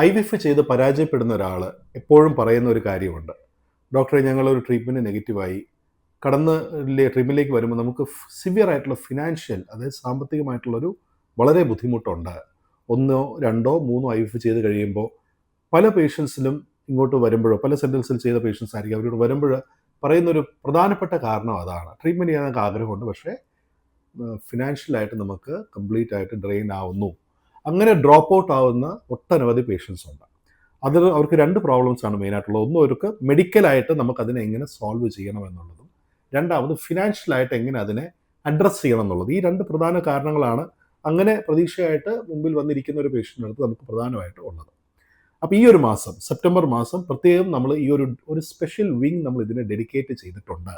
I V F ചെയ്ത് പരാജയപ്പെടുന്ന ഒരാൾ എപ്പോഴും പറയുന്ന ഒരു കാര്യമുണ്ട്. ഡോക്ടറെ ഞങ്ങളൊരു ട്രീറ്റ്മെന്റ് നെഗറ്റീവായി കടന്ന് ട്രീറ്റ്മെന്റിലേക്ക് വരുമ്പോൾ നമുക്ക് സിവിയർ ആയിട്ടുള്ള ഫിനാൻഷ്യൽ അതായത് സാമ്പത്തികമായിട്ടുള്ളൊരു വളരെ ബുദ്ധിമുട്ടുണ്ട്. ഒന്നോ രണ്ടോ മൂന്നോ ഐ എഫ് ചെയ്ത് കഴിയുമ്പോൾ പല പേഷ്യൻസിലും ഇങ്ങോട്ട് വരുമ്പോഴോ പല സെന്റൻസിൽ ചെയ്ത പേഷ്യൻസ് ആയിരിക്കും അവരോട് വരുമ്പോൾ പറയുന്നൊരു പ്രധാനപ്പെട്ട കാരണം അതാണ്. ട്രീറ്റ്മെന്റ് ചെയ്യാൻ നമുക്ക് ആഗ്രഹമുണ്ട് പക്ഷേ ഫിനാൻഷ്യലായിട്ട് നമുക്ക് കംപ്ലീറ്റ് ആയിട്ട് ഡ്രെയിൻ ആവുന്നു. അങ്ങനെ ഡ്രോപ്പ് ഔട്ട് ആവുന്ന ഒട്ടനവധി പേഷ്യൻസ് ഉണ്ട്. അത് അവർക്ക് രണ്ട് പ്രോബ്ലംസ് ആണ് മെയിനായിട്ടുള്ളത് ഒന്ന് അവർക്ക് മെഡിക്കലായിട്ട് നമുക്ക് അതിനെ എങ്ങനെ സോൾവ് ചെയ്യണം എന്നുള്ളതും രണ്ടാമത് ഫിനാൻഷ്യലായിട്ട് എങ്ങനെ അതിനെ അഡ്രസ്സ് ചെയ്യണം എന്നുള്ളത്. ഈ രണ്ട് പ്രധാന കാരണങ്ങളാണ് അങ്ങനെ പ്രതീക്ഷയായിട്ട് മുമ്പിൽ വന്നിരിക്കുന്ന ഒരു പേഷ്യന്റിനടുത്ത് നമുക്ക് പ്രധാനമായിട്ട് ഉള്ളത്. അപ്പോൾ ഈ ഒരു മാസം സെപ്റ്റംബർ മാസം പ്രത്യേകം നമ്മൾ ഈ ഒരു ഒരു സ്പെഷ്യൽ വിങ് നമ്മൾ ഇതിനെ ഡെഡിക്കേറ്റ് ചെയ്തിട്ടുണ്ട്.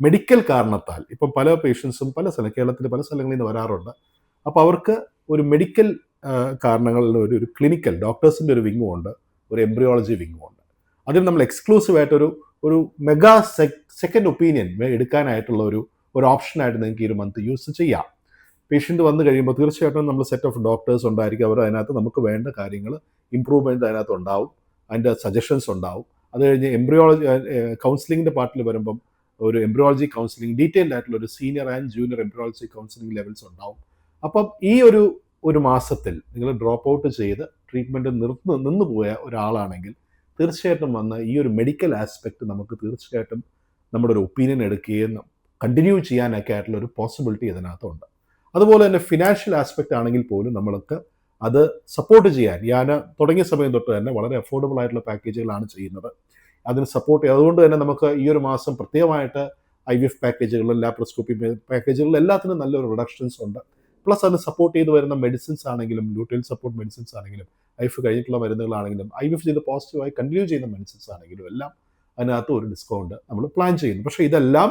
മെഡിക്കൽ കാരണത്താൽ ഇപ്പം പല പേഷ്യൻസും പല സ്ഥലം കേരളത്തിൽ പല സ്ഥലങ്ങളിൽ നിന്ന് വരാറുണ്ട്. അപ്പോൾ അവർക്ക് ഒരു മെഡിക്കൽ കാരണങ്ങളിൽ ഒരു ഒരു ക്ലിനിക്കൽ ഡോക്ടേഴ്സിന്റെ ഒരു വിങ്ങും ഉണ്ട് ഒരു എംബ്രിയോളജി വിങ്ങും ഉണ്ട്. അതിൽ നമ്മൾ എക്സ്ക്ലൂസീവ് ആയിട്ടൊരു ഒരു മെഗാ സെക്കൻഡ് ഒപ്പീനിയൻ എടുക്കാനായിട്ടുള്ള ഒരു ഒരു ഓപ്ഷനായിട്ട് നിങ്ങൾക്ക് ഈ ഒരു മന്ത് യൂസ് ചെയ്യാം. പേഷ്യന്റ് വന്നു കഴിയുമ്പോൾ തീർച്ചയായിട്ടും നമ്മൾ സെറ്റ് ഓഫ് ഡോക്ടേഴ്സ് ഉണ്ടായിരിക്കും. അവർ അതിനകത്ത് നമുക്ക് വേണ്ട കാര്യങ്ങൾ ഇമ്പ്രൂവ്മെന്റ് അതിനകത്ത് ഉണ്ടാവും. അതിന്റെ സജഷൻസ് ഉണ്ടാവും. അത് കഴിഞ്ഞ് എംബ്രിയോളജി കൗൺസിലിങ്ങിന്റെ പാർട്ടിൽ വരുമ്പം ഒരു എംബ്രിയോളജി കൗൺസിലിംഗ് ഡീറ്റെയിൽഡ് ആയിട്ടുള്ള ഒരു senior and junior embryology counselling levels ഉണ്ടാവും. അപ്പം ഈ ഒരു ഒരു മാസത്തിൽ നിങ്ങൾ ഡ്രോപ്പ് ഔട്ട് ചെയ്ത് ട്രീറ്റ്മെന്റ് നിർന്ന് നിന്ന് പോയ ഒരാളാണെങ്കിൽ തീർച്ചയായിട്ടും വന്ന് ഈ ഒരു മെഡിക്കൽ ആസ്പെക്റ്റ് നമുക്ക് തീർച്ചയായിട്ടും നമ്മുടെ ഒരു ഒപ്പീനിയൻ എടുക്കുകയും കണ്ടിന്യൂ ചെയ്യാനൊക്കെ ആയിട്ടുള്ള ഒരു പോസിബിലിറ്റി ഇതിനകത്തുണ്ട്. അതുപോലെ തന്നെ ഫിനാൻഷ്യൽ ആസ്പെക്റ്റ് ആണെങ്കിൽ പോലും നമ്മൾക്ക് അത് സപ്പോർട്ട് ചെയ്യാൻ ഞാൻ തുടങ്ങിയ സമയം തൊട്ട് തന്നെ വളരെ അഫോർഡബിൾ ആയിട്ടുള്ള പാക്കേജുകളാണ് ചെയ്യുന്നത്. അതിന് സപ്പോർട്ട് അതുകൊണ്ട് തന്നെ നമുക്ക് ഈ ഒരു മാസം പ്രത്യേകമായിട്ട് ഐ വി എഫ് പാക്കേജുകളിലും ലാപ്രോസ്കോപ്പി പാക്കേജുകളിലും എല്ലാത്തിനും നല്ലൊരു റിഡക്ഷൻസ് ഉണ്ട്. പ്ലസ് അതിന് സപ്പോർട്ട് ചെയ്ത് വരുന്ന മെഡിസിൻസ് ആണെങ്കിലും ന്യൂട്രിയൽ സപ്പോർട്ട് മെഡിസിൻസ് ആണെങ്കിലും ഐഫ് കഴിഞ്ഞിട്ടുള്ള മരുന്നുകളാണെങ്കിലും ഐ എഫ് ചെയ്ത് പോസിറ്റീവായി കണ്ടിന്യൂ ചെയ്യുന്ന മെഡിസിൻസ് ആണെങ്കിലും എല്ലാം അതിനകത്ത് ഒരു ഡിസ്കൗണ്ട് നമ്മൾ പ്ലാൻ ചെയ്യുന്നു. പക്ഷേ ഇതെല്ലാം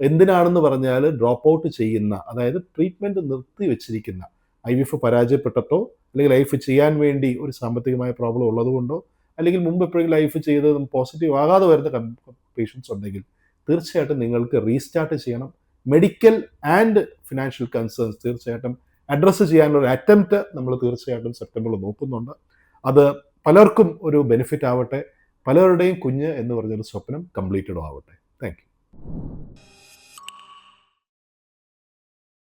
എന്തിനാണെന്ന് പറഞ്ഞാൽ ഡ്രോപ്പ് ഔട്ട് ചെയ്യുന്ന അതായത് ട്രീറ്റ്മെന്റ് നിർത്തി വെച്ചിരിക്കുന്ന ഐ വി എഫ് പരാജയപ്പെട്ടിട്ടോ അല്ലെങ്കിൽ ലൈഫ് ചെയ്യാൻ വേണ്ടി ഒരു സാമ്പത്തികമായ പ്രോബ്ലം ഉള്ളതുകൊണ്ടോ അല്ലെങ്കിൽ മുമ്പ് എപ്പോഴെങ്കിലും ലൈഫ് ചെയ്ത് പോസിറ്റീവ് ആകാതെ വരുന്ന പേഷ്യൻസ് ഉണ്ടെങ്കിൽ തീർച്ചയായിട്ടും നിങ്ങൾക്ക് റീസ്റ്റാർട്ട് ചെയ്യണം. മെഡിക്കൽ ആൻഡ് ഫിനാൻഷ്യൽ കൺസേൺസ് തീർച്ചയായിട്ടും അഡ്രസ്സ് ചെയ്യാനുള്ള ഒരു അറ്റംപ്റ്റ് നമ്മൾ തീർച്ചയായിട്ടും സെപ്റ്റംബറിൽ നോക്കുന്നുണ്ട്. അത് പലർക്കും ഒരു ബെനിഫിറ്റ് ആവട്ടെ പലരുടെയും കുഞ്ഞ് എന്ന് പറഞ്ഞൊരു സ്വപ്നം കംപ്ലീറ്റഡും ആവട്ടെ. താങ്ക്